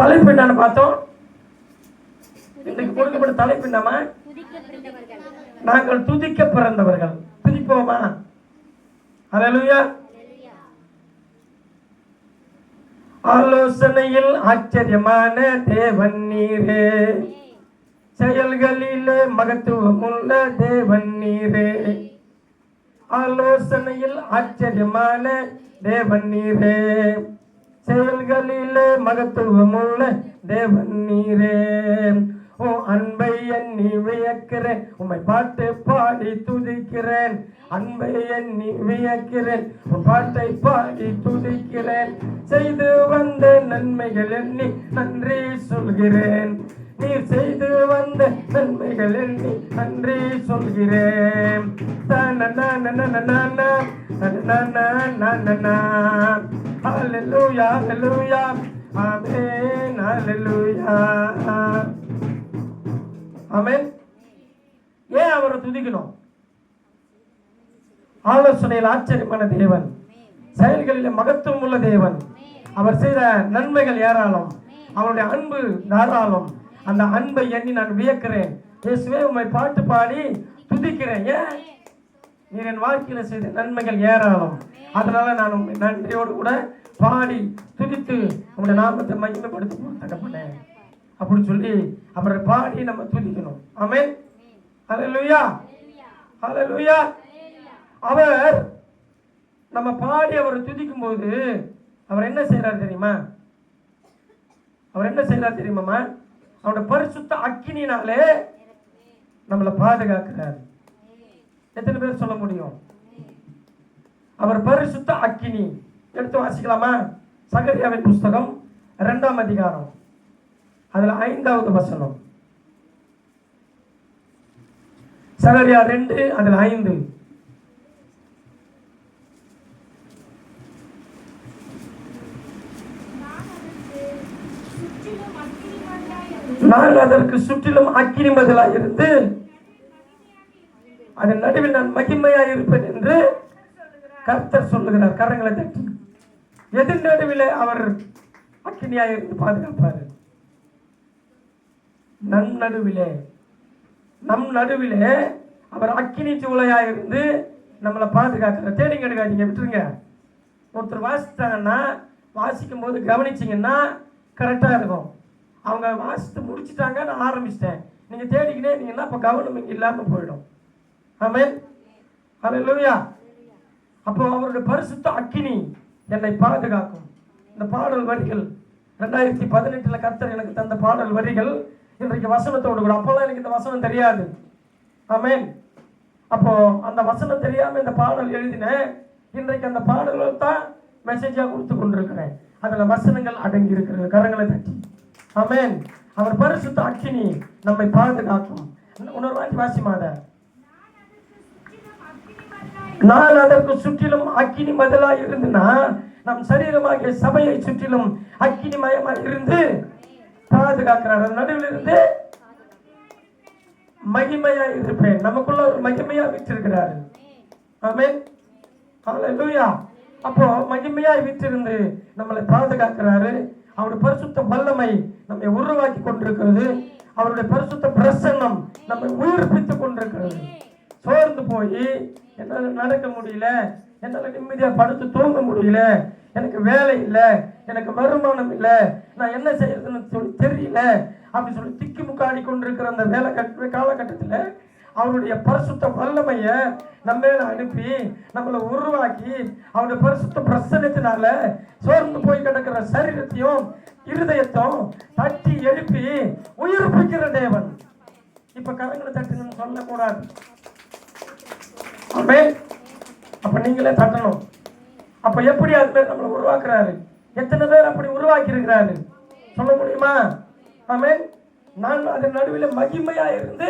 தலைப்பு என்னன்னு பார்த்தோம். இன்றைக்கு கொடுக்கப்பட்ட தலைப்பு என்னமா நாங்கள் துதிக்க பிறந்தவர்கள் துதிப்போமா? ஹalleluya. ஆலோசனையில் ஆச்சரியமான தேவன் நீரே. செயல்களிலே மகத்துவமுள்ள தேவன் நீரே. ஆலோசனையில் ஆச்சரியமான தேவன் நீரே. செயல்களிலே மகத்துவமுள்ள தேவன் நீரே. ஓ அன்பை எண்ணி வியக்கிறேன். உம்மை பாட்டு பாடி துதிக்கிறேன். அன்பை எண்ணி வியக்கிறேன். உன் பாட்டை பாடி துதிக்கிறேன். செய்து வந்த நன்மைகள் எண்ணி நன்றி சொல்கிறேன். நீர் செய்து வந்த நன்மைகள் எண்ணி நன்றி சொல்கிறேன் ஹalleluya ஏன் அவரை துதிக்கணும் ஆலோசனையில் ஆச்சரியமான தேவன் செயல்களில் மகத்துவம் உள்ள தேவன் அவர் செய்த நன்மைகள் ஏராளம் அவருடைய அன்பு தாராளம் அந்த அன்பை எண்ணி நான் வியக்கிறேன். இயேசுவே உம்மை பாட்டு பாடி துதிக்கிறேன். ஏன்? நீர் என் வாழ்க்கையில் செய்த நன்மைகள் ஏராளம். அதனால நான் உம்மை நன்றியோடு கூட பாடி துதித்து உங்களுடைய நாமத்தை மகிமைப்படுத்தி தகப்பனே. அப்படின்னு சொல்லி அவரை பாடி நம்ம துதிக்கணும். ஆமென். ஹalleluya. ஹalleluya. அவர் நம்ம பாடி அவரை துதிக்கும் போது அவர் என்ன செய்யறாரு தெரியுமா? அவர் என்ன செய்யறாரு தெரியுமாமா அவருடைய பரிசுத்த அக்கினினாலே நம்மளை பாதுகாக்கிறார். எத்தனை பேர் சொல்ல முடியும்? அவர் பரிசுத்த அக்கினி. எடுத்து வாசிக்கலாமா? சகரியாவின் புஸ்தகம் இரண்டாம் அதிகாரம். அதுல ஐந்தாவது வசனம். சகரியா ரெண்டு அதில் ஐந்து. நான் அதற்கு சுற்றிலும் அக்கினி பதிலாக இருந்து அதன் நடுவில் நான் மகிமையா இருப்பேன் என்று கர்த்தர் சொல்லுகிறார். கரங்களை தட்டி. எதிர் நடுவில் அவர் அக்கினியா இருந்து பாதுகாப்பார். நம் நடுவிலே நம் நடுவிலே அவர் அக்கினி சூளையா இருந்து நம்மளை பாதுகாக்கிறார். தேடிங்க எடுக்காதீங்க விட்டுருங்க. ஒருத்தர் வாசித்தாங்கன்னா வாசிக்கும் போது கவனிச்சிங்கன்னா கரெக்டாக இருக்கும். அவங்க வாசித்து முடிச்சிட்டாங்க நான் ஆரம்பிச்சிட்டேன். நீங்கள் தேடிக்கினே இருந்தீங்கன்னா அப்போ கவனம் இங்கே இல்லாமல் போயிடும். ஆமாம் இல்லையா அப்போ அவருடைய பரிசுத்த அக்கினி என்னை பாதுகாக்கும். இந்த பாடல் வரிகள் ரெண்டாயிரத்தி பதினெட்டில் கர்த்தர் எனக்கு தந்த பாடல் வரிகள் இன்றைக்கு வசனத்தோடு கூட. அப்போல்லாம் எனக்கு இந்த வசனம் தெரியாது. ஆமேன். அப்போ அந்த வசனம் தெரியாமல் இந்த பாடல் எழுதினேன் இன்றைக்கு அந்த பாடல்கள் தான் மெசேஜாக கொடுத்து கொண்டிருக்கிறேன். அதில் வசனங்கள் அடங்கி இருக்கிறது. கரங்களை தட்டி. அமேன் அவர் பரிசுத்த அக்கினி நம்மை பாதுகாக்கும். இன்னொரு வாட்டி வாசிமாத நான் அதற்கு சுற்றிலும் அக்கினி மதலாய் இருந்துனா நம் சரீரமாகிய சபையை சுற்றிலும் அக்கினி மயமா இருந்து பாதுகாக்கிறார். நடுவில் இருந்து மகிமையா இருப்பேன். நமக்குள்ள ஒரு மகிமையா விட்டிருக்கிறாரு அமேன் லூயா அப்போ மகிமையாய் விற்றிருந்து நம்மளை பாதுகாக்கிறாரு. அவருடைய பரிசுத்த வல்லமை நம்மை உருவாக்கி கொண்டிருக்கிறது. அவருடைய பரிசுத்த பிரசன்னம் நம்மை உயிர்ப்பித்துக் கொண்டிருக்கிறது. சோர்ந்து போய் என்னால் நடக்க முடியல. என்னால் நிம்மதியாக படுத்து தூங்க முடியல. எனக்கு வேலை இல்லை. எனக்கு வருமானம் இல்லை. நான் என்ன செய்யறதுன்னு சொல்லி தெரியல. அப்படி சொல்லி திக்கி முக்காடி கொண்டிருக்கிற அந்த வேலை கட்ட காலகட்டத்தில் அவருடைய பரிசுத்த வல்லமைய நம்ம மேல அனுப்பி நம்மளை உருவாக்கி அவருடைய பரிசுத்த பிரசனத்தினால சோர்ந்து போய் கிடக்கிற சரீரத்தையும் இருதயத்தையும் தட்டி எழுப்பி உயிர்ப்பிக்கிற தேவன். இப்ப கரங்களை தட்டுங்கன்னு சொல்லக்கூடாது. ஆமென். அப்ப நீங்களே தட்டணும். அப்ப எப்படி அது பேர் நம்மளை உருவாக்குறாரு? எத்தனை பேர் அப்படி உருவாக்கி இருக்கிறாரு சொல்ல முடியுமா? ஆமே நான் அதன் நடுவில் மகிமையா இருந்து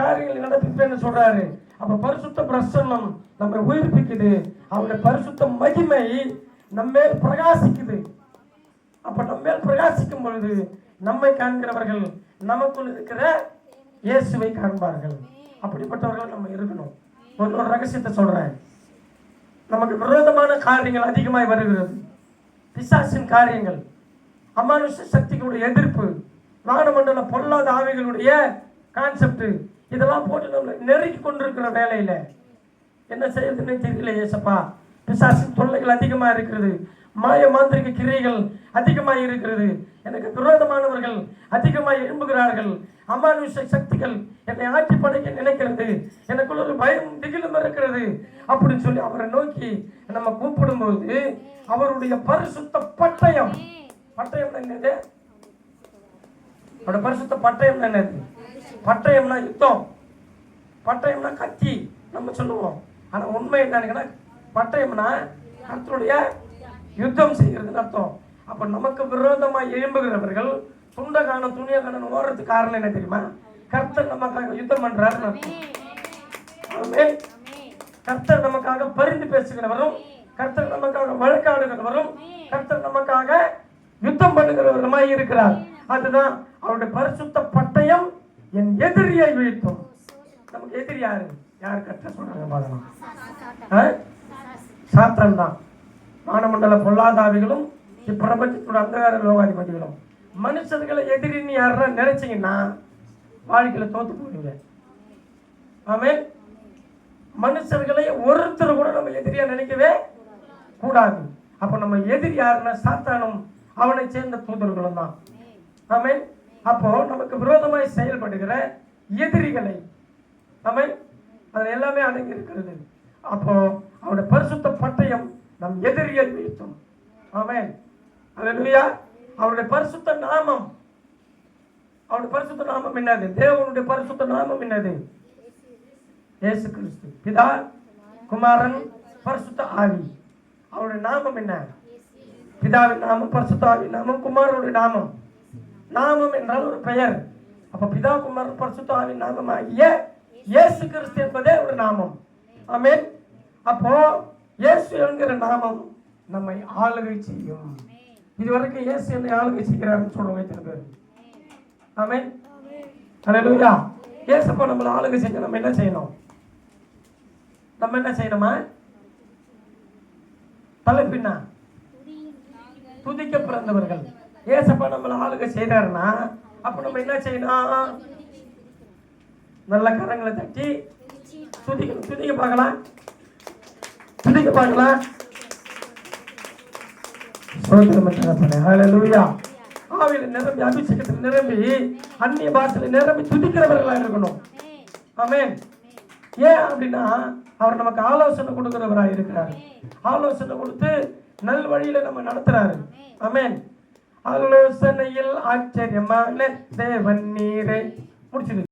காரியங்கள் நடப்பிப்பேன்னு சொல்றாரு? அப்ப பரிசுத்த பிரசன்னம் நம்மை உயிர்ப்பிக்குது. அவருடைய பரிசுத்த மகிமை நம்மேல் பிரகாசிக்குது. அப்ப நம்மேல் பிரகாசிக்கும் பொழுது நம்மை காண்கிறவர்கள் நமக்குள் இருக்கிற இயேசுவை காண்பார்கள். அப்படிப்பட்டவர்கள் நம்ம இருக்கணும். ஒரு ஒரு ரகசியத்தை சொல்றேன். நமக்கு விரோதமான காரியங்கள் அதிகமாய் வருகிறது. பிசாசின் காரியங்கள் அமானுஷ சக்திகளுடைய எதிர்ப்பு வானமண்டல பொல்லாத ஆவிகளுடைய கான்செப்ட் இதெல்லாம் போட்டு நம்மளை நெருக்கி கொண்டிருக்கிற வேலையில் என்ன செய்யறதுன்னு தெரியல ஏசப்பா. பிசாசின் தொல்லைகள் அதிகமாக இருக்கிறது. மாய மாந்திரிக கிரியைகள் அதிகமாக இருக்கிறது. எனக்கு விரோதமானவர்கள் அதிகமாக எழும்புகிறார்கள். அமானுஷ சக்திகள் என்னை ஆட்சி படைக்க நினைக்கிறது. எனக்குள்ள ஒரு பயம் திகிலும் இருக்கிறது. அப்படின்னு சொல்லி அவரை நோக்கி நம்ம கூப்பிடும்போது அவருடைய பரிசுத்த பட்டயம். பட்டயம் என்னது? அவருடைய பரிசுத்த பட்டயம் என்னது? பட்டயம்னா யுத்தம் பட்டயம்னா கத்தி நம்ம சொல்லுவோம். ஆனால் உண்மை என்னன்னு பட்டயம்னா கத்தருடைய யுத்தம் செய்கிறதுன்னு அர்த்தம். அப்போ நமக்கு விரோதமாக எழும்புகிறவர்கள் துண்டகான துணியகான ஓடுறதுக்கு காரணம் என்ன தெரியுமா? கர்த்தர் நமக்காக யுத்தம் பண்ணுறாரு கர்த்தர் நமக்காக பரிந்து பேசுகிறவரும் கர்த்தர் நமக்காக வழக்காடுகிறவரும் கர்த்தர் நமக்காக யுத்தம் பண்ணுகிறவருமாய் இருக்கிறார். அதுதான் அவருடைய பரிசுத்த பட்டயம் என் எதிரியை வீழ்த்தும் நமக்கு எதிரி யாரு? யார் கட்ட சொல்றாங்க பார்க்கலாம் ஆ? சாத்தான் தான். மானமண்டல பொல்லாதாவிகளும் இப்பிரபஞ்சத்தோட அந்தகார லோகாதிபதிகளும். மனுஷர்களை எதிரின்னு யாருன்னா நினைச்சீங்கன்னா வாழ்க்கையில தோத்து போவீங்க ஆமே மனுஷர்களை ஒருத்தர் கூட நம்ம எதிரியா நினைக்கவே கூடாது. அப்ப நம்ம எதிரி யாருன்னா சாத்தானும் அவனை சேர்ந்த தூதர்களும் தான். ஆமேன். அப்போ நமக்கு விரோதமாய் செயல்படுகிற எதிரிகளை நம்ம அதில் எல்லாமே அடங்கி இருக்கிறது. அப்போ அவருடைய பரிசுத்த பட்டயம் நம் எதிரியை வீழ்த்தும். ஆமென். அதுலையா அவருடைய பரிசுத்த நாமம். அவருடைய பரிசுத்த நாமம் என்னது? தேவனுடைய பரிசுத்த நாமம் என்னது? இயேசு கிறிஸ்து. பிதா குமாரன் பரிசுத்த ஆவி. அவருடைய நாமம் என்ன? பிதாவின் நாமம் பரிசுத்த ஆவி நாமம் குமாரனுடைய நாமம். நாமம் என்றால் ஒரு பெயர். அப்ப பிதா குமார் பரிசுத்தாவின் நாமமாகிய இயேசு கிறிஸ்து என்பதே ஒரு நாமம். ஆமேன். அப்போ இயேசு என்கிற நாமம் நம்மை ஆளுகை செய்யும். இதுவரைக்கும் இயேசு என்னை ஆளுகை செய்கிறாருன்னு சொல்லுவாங்க இத்தனை பேர்? ஆமென். அல்லேலூயா இயேசுப்பா நம்மளை ஆளுகை செஞ்சு நம்ம என்ன செய்யணும்? நம்ம என்ன செய்யணுமா? தலைப்பின்னா துதிக்க பிறந்தவர்கள். ஏசப்பா நம்மளை ஆளுகை செய்கிறாருன்னா அப்போ நம்ம என்ன செய்யணும்? நல்ல கரங்களை தட்டி துதிக்கணும் துதிக்க பார்க்கலாம். துதிக்க பார்க்கலாம். சோதரம் தகப்பனே ஹalleluya நிரம்பி அபிஷேகத்தில் நிரம்பி அந்நிய பாஷையில் நிரம்பி துதிக்கிறவர்களாக இருக்கணும். ஆமென் ஏன் அப்படின்னா அவர் நமக்கு ஆலோசனை கொடுக்கிறவராக இருக்கிறார். ஆலோசனை கொடுத்து நல் வழியில் நம்ம நடத்துறாரு. ஆமென் ஆலோசனையில் ஆச்சரியமான தேவன் நீரை. முடிச்சது